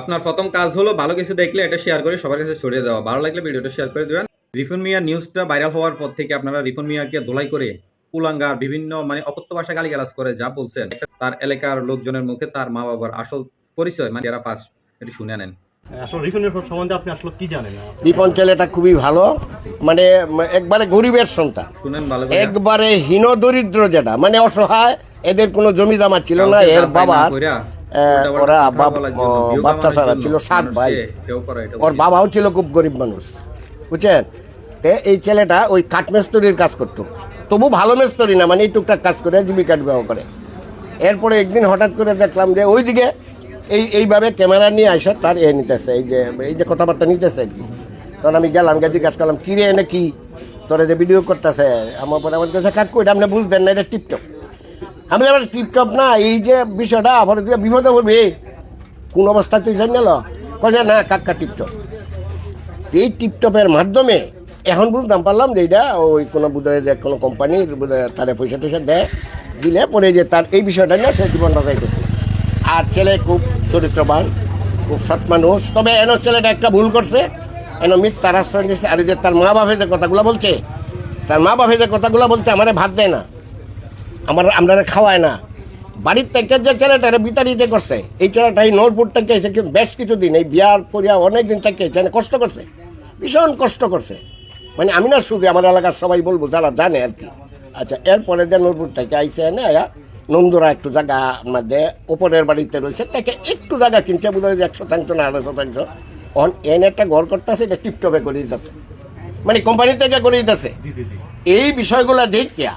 আপনার প্রথম কাজ হলো ভালো কিছু দেখলে এটা শেয়ার করে সবার কাছে ছড়িয়ে দেওয়া। ভালো লাগলে ভিডিওটা শেয়ার করে দেবেন। রিফুন মিয়া নিউজটা ভাইরাল হওয়ার পর থেকে আপনারা রিফুন মিয়াকে দোলাই করে কুলাঙ্গার বিভিন্ন মানে অকথ্য ভাষা গালিগালাজ করে যা বলছেন তার এলাকার লোকজনের মুখে তার মা বাবার আসল পরিচয় মানে যারা ফার্স্ট এটি শুনে নেন। আসলে রিফুনের সম্বন্ধে আপনি আসলে কি জানেন? রিপন ছেলেটা খুবই ভালো মানে একবারে গরিবের সন্তান। শুনেন ভালো একবারে হীন দরিদ্র যেটা মানে অসহায় এদের কোনো জমি জমা ছিল না এর বাবা ওরা বাচ্চা ছাড়া ছিল সাত ভাই। ওর বাবাও ছিল খুব গরিব মানুষ বুঝছেন? তে এই ছেলেটা ওই কাঠমেস্তরির কাজ করতো। তবু ভালো মেস্তরি না মানে এই টুকটাক কাজ করে জীবিকা নির্বাহ করে। এরপরে একদিন হঠাৎ করে দেখলাম যে ওইদিকে এই এইভাবে ক্যামেরা নিয়ে আসে তার এ নিতেছে এই যে এই যে কথাবার্তা নিতেছে আর কি। তখন আমি গেলাম গিয়ে জিজ্ঞাসা করলাম কী রে এনে কি? তোরা যে ভিডিও করতেছে? আমার পরে আমার কাছে কাকু এটা আপনি বুঝতেন না এটা টিপটপ। আমি আবার টিপটপ না, এই যে বিষয়টা, আবার দিকে বিপদে পড়বে। কোন অবস্থা তুই জানি গেল কয়ে না কাক্কা টিপটপ। এই টিপটপের মাধ্যমে এখন বুঝতাম, পারলাম যে এটা ওই কোনো বোধহয় যে কোনো কোম্পানির তারা পয়সা টয়সা দেয়, দিলে পরে যে তার এই বিষয়টা নিয়ে সে জীবন বাঁচাইতেছে। আর ছেলে খুব চরিত্রবান, খুব সৎ মানুষ। তবে এন ছেলেটা একটা ভুল করছে। এন মিথ্যার আশ্রয় দিচ্ছে আর যে তার মা বাপে যে কথাগুলো বলছে, তার মা বাপে যে কথাগুলো বলছে, আমারে ভাত দেয় না। আমার আমরা খাওয়ায় না। বাড়ির থেকে যে ছেলেটারে বিতাড়িতে করছে এই ছেলেটা এই নোরপুর থেকে এসে বেশ কিছুদিন এই বিয়ার করিয়া অনেক দিন থেকে এখানে কষ্ট করছে ভীষণ কষ্ট করছে। মানে আমি না শুধু আমার এলাকার সবাই বলব যারা জানে আর কি। আচ্ছা এরপরে যে নোরপুর থেকে আইসে এনে আয়া নন্দুরা একটু জায়গা মধ্যে ওপরের বাড়িতে রয়েছে তাকে একটু জায়গা কিনছে বোধ হয় এক শতাংশ না আড়াই শতাংশ অন এনে একটা ঘর করতেছে এটা টিপটপে করে দিতেছে। মানে কোম্পানি থেকে করে দিতেছে। এই বিষয়গুলো দেখিয়া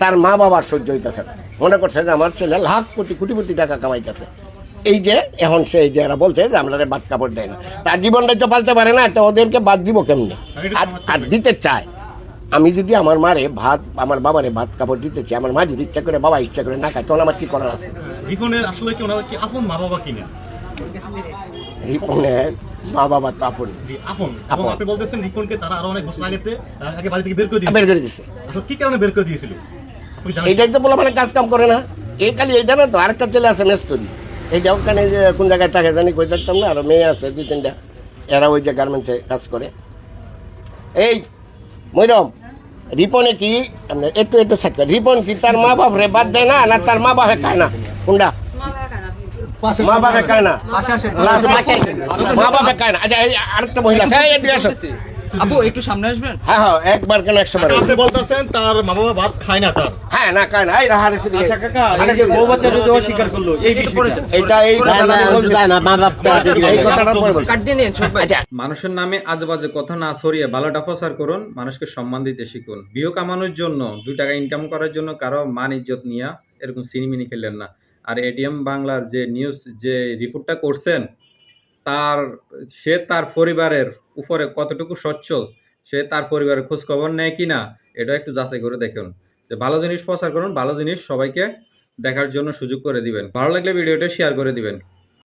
তার মা বাবার সহ্য হইতেছে না। মনে করছে যে আমার ছেলে লাখ কোটি কোটি কোটি টাকা কামাইতেছে। এই যে এখন সে এই যে এরা বলছে যে আমরা বাদ কাপড় দেয় না। তার জীবনটাই তো পালতে পারে না তো ওদেরকে বাদ দিব কেমনি? আর আর দিতে চায়। আমি যদি আমার মারে ভাত আমার বাবারে ভাত কাপড় দিতে চাই আমার মা যদি ইচ্ছা করে বাবা ইচ্ছা করে না খায় তখন আমার কি করার আছে? রিফুনের আসলে কি ওনার কি আপন মা বাবা কিনা? রিপনের মা বাবা তো আপন। আপন। আপন। আপনি বলতেছেন রিফুনকে তারা আরও অনেক বছর আগে বাড়ি থেকে বের করে দিয়েছে। বের করে আসলে কি কারণে বের করে দিয়েছিল? এইটাই তো বলে মানে কাজ কাম করে না এই খালি এইটা না তো আরেকটা ছেলে আছে মেস্তরি এইটা ওখানে যে কোন জায়গায় থাকে জানি কই থাকতাম না আর মেয়ে আছে দুই তিনটা এরা ওই যে গার্মেন্টসে কাজ করে এই মৈরম রিপনে কি একটু একটু করে রিপন কি তার মা বাপ রে বাদ দেয় না না তার মা বাপে খায় না কোনটা মা বাপে খায় না মা বাপে খায় না আচ্ছা আরেকটা মহিলা আছে। আপু একটু সামনে আসবেন? হ্যাঁ হ্যাঁ একবার কেন একশো বার আপনি বলতেছেন তার মা বাবা ভাত খায় না তার। হ্যাঁ না খায় না। এই রাহা রেসে দিয়ে। আচ্ছা কাকা এই যে বউ অস্বীকার করল। এই বিষয়টা। এইটা এই কথাটা বলতে- এই কথাটা পরে বলছি। কাট দিয়ে নিন ছোট ভাই। আচ্ছা। মানুষের নামে আজেবাজে কথা না ছড়িয়ে ভালোটা প্রচার করুন মানুষকে সম্মান দিতে শিখুন। বিয়ে কামানোর জন্য দুই টাকা ইনকাম করার জন্য কারও মান ইজ্জত নিয়ে এরকম সিনিমিনি খেললেন না। আর এটিএম বাংলার যে নিউজ যে রিপোর্টটা করছেন তার, সে তার পরিবারের উপরে কতটুকু সচ্ছল সে তার পরিবারের খোঁজখবর নেয় কি না এটা একটু যাচাই করে দেখুন। যে ভালো জিনিস প্রচার করুন, ভালো জিনিস সবাইকে দেখার জন্য সুযোগ করে দিবেন। ভালো লাগলে ভিডিওটা শেয়ার করে দিবেন।